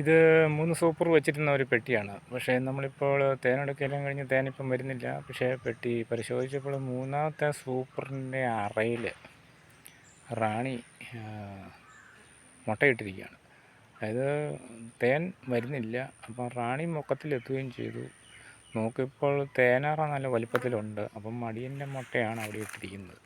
ഇത് മൂന്ന് സൂപ്പർ വെച്ചിരുന്ന ഒരു പെട്ടിയാണ്. പക്ഷേ നമ്മളിപ്പോൾ തേനെടുക്കലും കഴിഞ്ഞ് തേനിപ്പം വരുന്നില്ല. പക്ഷേ പെട്ടി പരിശോധിച്ചപ്പോൾ മൂന്നാമത്തെ സൂപ്പറിന്റെ അറയിൽ റാണി മുട്ടയിട്ടിരിക്കുകയാണ്. അതായത് തേൻ വരുന്നില്ല. അപ്പം റാണി മുക്കത്തിലെത്തുകയും ചെയ്തു. നോക്കിയപ്പോൾ തേനാറ നല്ല വലിപ്പത്തിലുണ്ട്. അപ്പം മടിയന്റെ മുട്ടയാണ് അവിടെ ഇട്ടിരിക്കുന്നത്.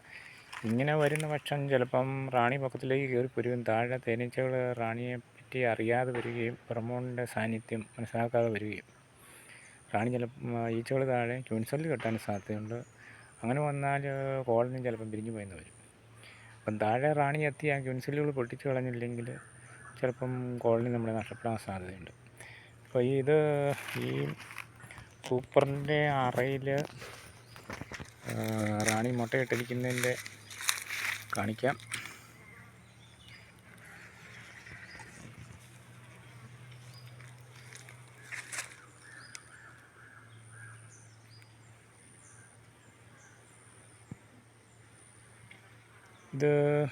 ഇങ്ങനെ വരുന്ന പക്ഷം ചിലപ്പം റാണി പക്കത്തിലേക്ക് കയറി പോരുകയും താഴെ തേനീച്ചകൾ റാണിയെ പറ്റി അറിയാതെ വരികയും ഹോർമോണിന്റെ സാന്നിധ്യം മനസ്സിലാക്കാതെ വരികയും. റാണി ചിലപ്പോൾ ഈച്ചകൾ താഴെ ക്യൂൻസലിൽ കെട്ടാൻ സാധ്യതയുണ്ട്. അങ്ങനെ വന്നാൽ കോളനി ചിലപ്പം പിരിഞ്ഞു പോയെന്ന് വരും. അപ്പം താഴെ റാണി എത്തി ആ ക്യൂൻസലുകൾ പൊട്ടിച്ച് കളഞ്ഞില്ലെങ്കിൽ ചിലപ്പം കോളനി നമ്മളെ നഷ്ടപ്പെടാൻ സാധ്യതയുണ്ട്. അപ്പോൾ ഇത് ഈ സൂപ്പറിന്റെ അറയിൽ റാണി മുട്ടയിട്ടിരിക്കുന്നതിന്റെ കാണിക്കാം. ഇത്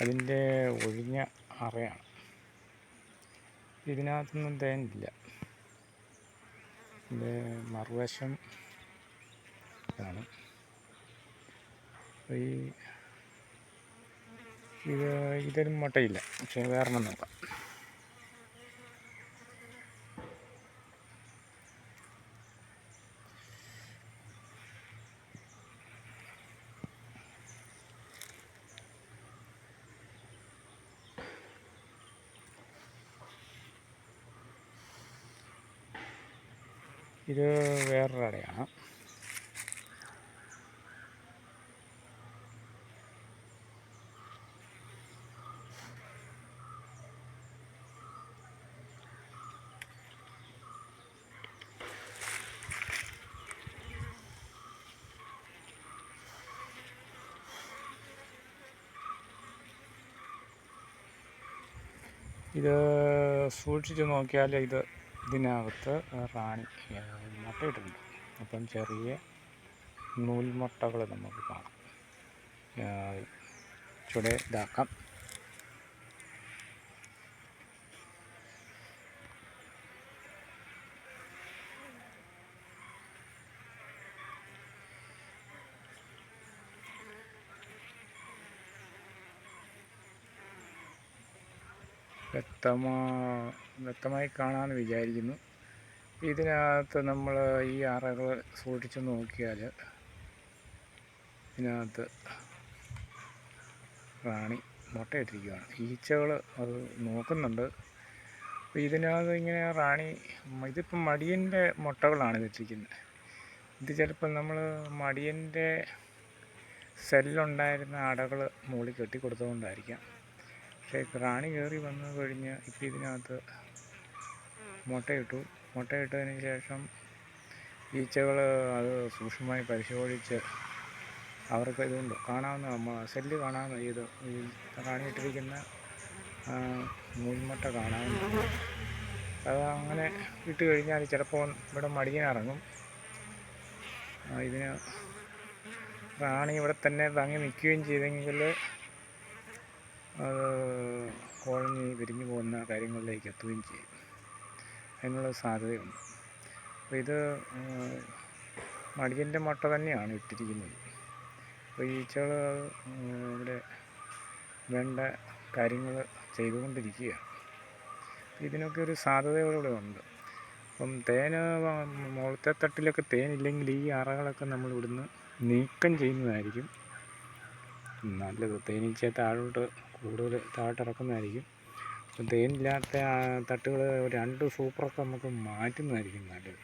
അതിന്റെ ഒഴിഞ്ഞ അറയാണ്. ഇതിനകത്തൊന്നും തേനില്ല. ഇതിന്റെ മറുവശം ഇതാണ്. ഈ ഇത് ഇതിലും മുട്ടയില്ല. പക്ഷേ വേറെണ്ണം നോക്കാം. ഇത് വേറൊരു അടയാണ് ഇത് സൂക്ഷിച്ച് നോക്കിയാൽ ഇത് ഇതിനകത്ത് റാണി ഇട്ടിട്ടുണ്ട്. അപ്പം ചെറിയ നൂൽമുട്ടകൾ നമുക്ക് കാണാം. ചുടേ ഇതാക്കാം. വ്യക്തമാ വ്യക്തമായി കാണാമെന്ന് വിചാരിക്കുന്നു. ഇതിനകത്ത് നമ്മൾ ഈ അറകൾ സൂക്ഷിച്ച് നോക്കിയാൽ ഇതിനകത്ത് റാണി മുട്ടയിട്ടിരിക്കുകയാണ്. ഈച്ചകൾ അത് നോക്കുന്നുണ്ട്. അപ്പോൾ ഇതിനകത്ത് ഇങ്ങനെ റാണി ഇതിപ്പം മടിയന്റെ മുട്ടകളാണ് ഇതിട്ടിരിക്കുന്നത് ഇത് ചിലപ്പോൾ നമ്മൾ മടിയന്റെ സെല്ലുണ്ടായിരുന്ന അടകൾ മുകളിൽ കെട്ടിക്കൊടുത്തതുകൊണ്ടായിരിക്കാം. പക്ഷേ റാണി കയറി വന്നു കഴിഞ്ഞ് ഇപ്പം ഇതിനകത്ത് മുട്ടയിട്ടു. മുട്ടയിട്ടതിന് ശേഷം ഈച്ചകൾ അത് സൂക്ഷ്മമായി പരിശോധിച്ച് അവർക്ക് ഇതുണ്ട്. കാണാവുന്ന സെല്ല് കാണാവുന്ന ഇത് ആ, നൂൽമുട്ട കാണാവുന്ന. അത് അങ്ങനെ ഇട്ട് കഴിഞ്ഞാൽ ചിലപ്പോൾ ഇവിടെ മടിയനിറങ്ങും ഇതിന് റാണി ഇവിടെ തന്നെ തങ്ങി നിൽക്കുകയും ചെയ്തെങ്കിൽ കോളനി വിരിഞ്ഞു പോകുന്ന കാര്യങ്ങളിലേക്ക് എത്തുകയും ചെയ്യും. അതിനുള്ള സാധ്യതയുണ്ട്. അപ്പോൾ ഇത് മടിയന്റെ മുട്ട തന്നെയാണ് ഇട്ടിരിക്കുന്നത്. അപ്പോൾ ഈച്ചകൾ ഇവിടെ വേണ്ട കാര്യങ്ങൾ ചെയ്തുകൊണ്ടിരിക്കുകയാണ്. ഇതിനൊക്കെ ഒരു സാധ്യതകളിവിടെ ഉണ്ട്. അപ്പം തേന് മുളത്തെ തട്ടിലൊക്കെ തേനില്ലെങ്കിൽ ഈ അറകളൊക്കെ നമ്മൾ ഇവിടുന്ന് നീക്കം ചെയ്യുന്നതായിരിക്കും നല്ലത്. തേനീച്ചയെ താഴോട്ട് കൂടുതൽ താഴോട്ട് ഇറക്കുന്നതായിരിക്കും അപ്പം തേനില്ലാത്ത തട്ടുകൾ രണ്ട് സൂപ്പറൊക്കെ നമുക്ക് മാറ്റുന്നതായിരിക്കും നല്ലത്.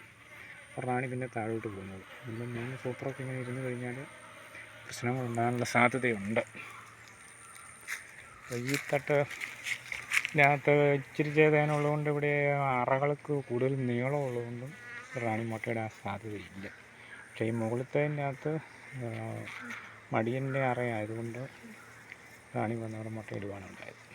അപ്പോഴാണ് പിന്നെ താഴോട്ട് പോകുന്നത്. നമ്മൾ മൂന്ന് സൂപ്പറൊക്കെ ഇങ്ങനെ ഇരുന്ന് കഴിഞ്ഞാൽ പ്രശ്നങ്ങൾ ഉണ്ടാകാനുള്ള സാധ്യതയുണ്ട് ഈ തട്ട് ഇതിനകത്ത് ഇച്ചിരി തേനുള്ളതുകൊണ്ട് ഇവിടെ അറകൾക്ക് കൂടുതൽ നീളമുള്ളതുകൊണ്ടും റാണി മുട്ടയിടാൻ സാധ്യതയില്ല. പക്ഷേ ഈ മുകളിലത്തേതിനകത്ത് മടിയന്റെ അറയായതുകൊണ്ട് റാണി വന്നവിടെ മുട്ടയിടുവാണ് ഉണ്ടായത്